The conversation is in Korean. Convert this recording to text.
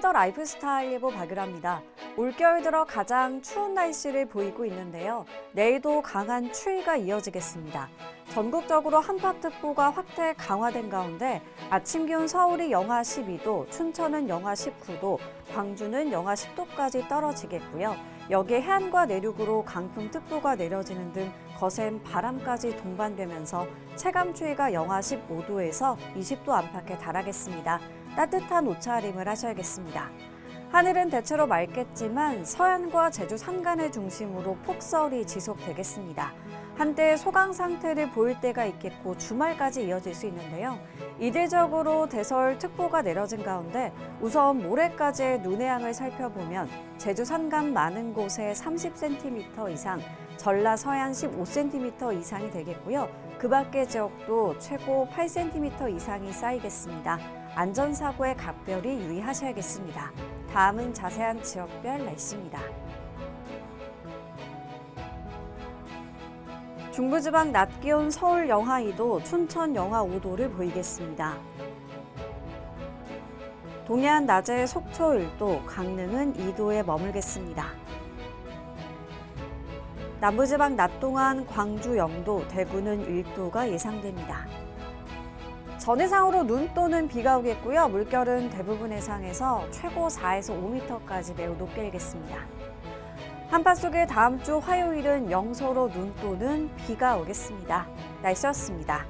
더 라이프스타일 예보 발표합니다. 올겨울 들어 가장 추운 날씨를 보이고 있는데요. 내일도 강한 추위가 이어지겠습니다. 전국적으로 한파특보가 확대 강화된 가운데 아침 기온 서울이 영하 12도, 춘천은 영하 19도, 광주는 영하 10도까지 떨어지겠고요. 여기에 해안과 내륙으로 강풍특보가 내려지는 등 거센 바람까지 동반되면서 체감 추위가 영하 15도에서 20도 안팎에 달하겠습니다. 따뜻한 옷차림을 하셔야겠습니다. 하늘은 대체로 맑겠지만 서해안과 제주 산간을 중심으로 폭설이 지속되겠습니다. 한때 소강 상태를 보일 때가 있겠고 주말까지 이어질 수 있는데요. 이대적으로 대설 특보가 내려진 가운데 우선 모레까지의 눈의 양을 살펴보면 제주 산간 많은 곳에 30cm 이상, 전라 서해안 15cm 이상이 되겠고요. 그 밖의 지역도 최고 8cm 이상이 쌓이겠습니다. 안전사고에 각별히 유의하셔야겠습니다. 다음은 자세한 지역별 날씨입니다. 중부지방 낮 기온 서울 영하 2도, 춘천 영하 5도를 보이겠습니다. 동해안 낮에 속초 1도, 강릉은 2도에 머물겠습니다. 남부지방 낮 동안 광주 0도, 대구는 1도가 예상됩니다. 전 해상으로 눈 또는 비가 오겠고요. 물결은 대부분 해상에서 최고 4에서 5m까지 매우 높게 일겠습니다. 한파 속에 다음 주 화요일은 영서로 눈 또는 비가 오겠습니다. 날씨였습니다.